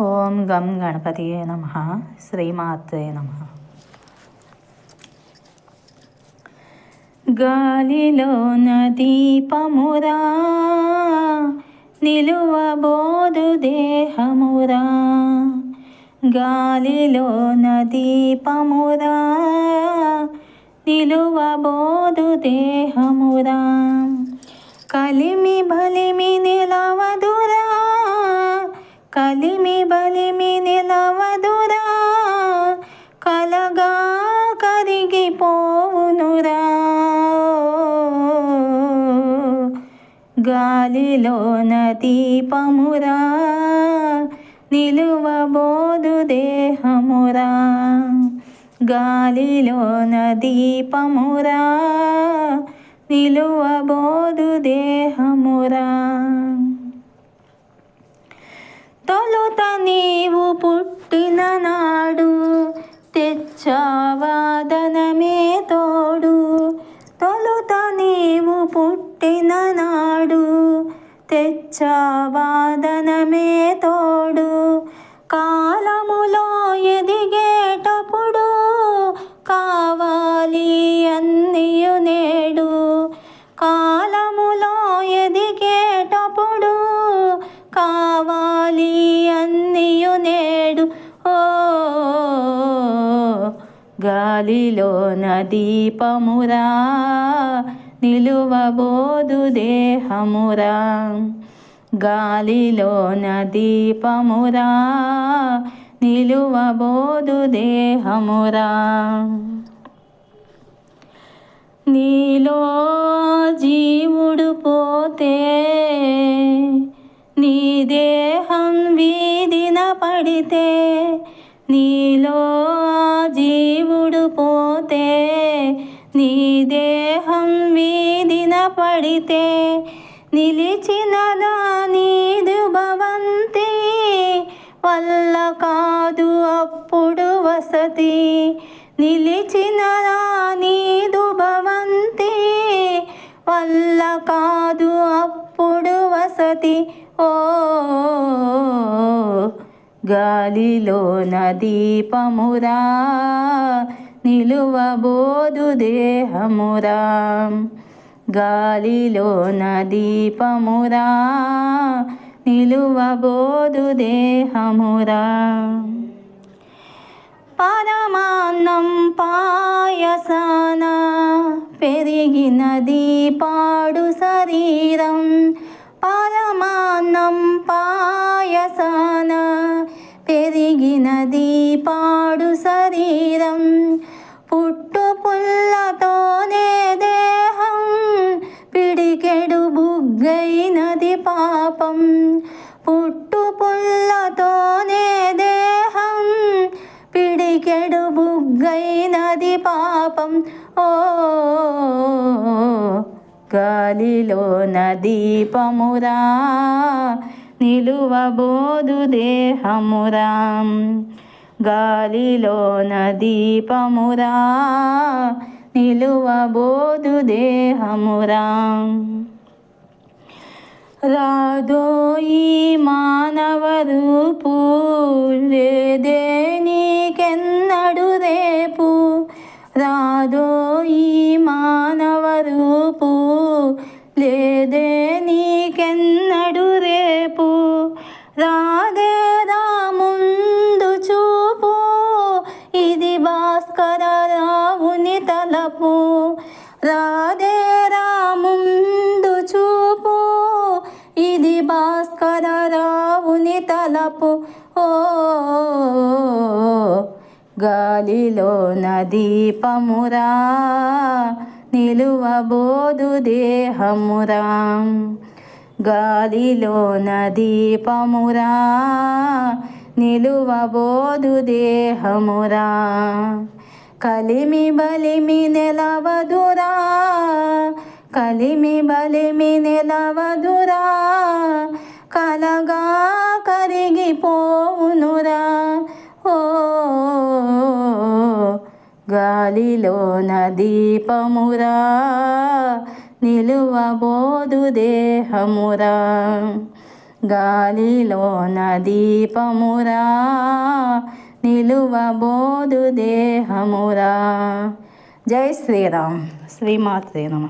ఓం గం గణపతియే నమ. శ్రీమాత్రే నమ. గాలిలోన దీపమురా నిలువబోదు దేహమురా. గాలిలోన దీపమురా నిలువబోదు దేహమురా. కలిమి బలిమి నిలవదు కలిమి బలిమి నిలవదురా కలగా కరిగిపోవునురా. గాలిలోన దీపమురా నిలువబోదు దేహమురా. గాలిలోన దీపమురా నిలువబోదు దేహమురా తొలుత నీవు పుట్టిన నాడు తెచ్చావాదనమే తోడు. తొలుత నీవు పుట్టిన నాడు తెచ్చావాదనమే తోడు. కాలములో ఎదిగే గాలిలోన దీపమురా నిలువబోదు దేహమురా. గాలిలోన దీపమురా నిలువబోదు దేహమురా. నీలో జీవుడు పోతే నీ దేహం వీధిన పడితే నీలో నీ దేహం వీధిన పడితే నిలిచిన నీదు భవంతి వల్ల కాదు అప్పుడు వసతి. నిలిచిన నీదు భవంతి వల్ల కాదు అప్పుడు వసతి. ఓ గాలిలో దీపమురా నిలువబోదు దేహమురా గాలిలోన దీపమురా నిలువబోదు దేహమురా పరమాన్నం పాయసాన. పెరిగినది పాడు శరీరం. పరమాన్నం పాయసాన. పెరిగిన పాడు శరీరం పుట్టు పుల్లతోనే దేహం పిడికెడు బుగ్గైనది పాపం పుట్టు పుల్లతోనే దేహం పిడికెడు బుగ్గైనది పాపం ఓ గాలిలో దీపమురా నిలువబోదు దేహమురా గాలిలోన దీపమురా నిలువబోదు దేహమురా. రాదోయి మానవ రూపు లేదే నీకెన్నడు రేపు. రాదోయి మానవ రూపు లేదే భాస్కర తలపు ఓ గాలిలో దీపమురా నిలువబోదు దేహమురా. గాలిలో దీపమురా నిలువబోదు దేహమురా. కలిమి బలిమి నెలవదురా కలిమి బలిమి నెలవదురా. గాలిలోన దీపమురా నిలువబోదు దేహమురా. గాలిలోన దీపమురా నిలువబోదు దేహమురా. జై శ్రీరామ్ శ్రీమాత్రే నమ.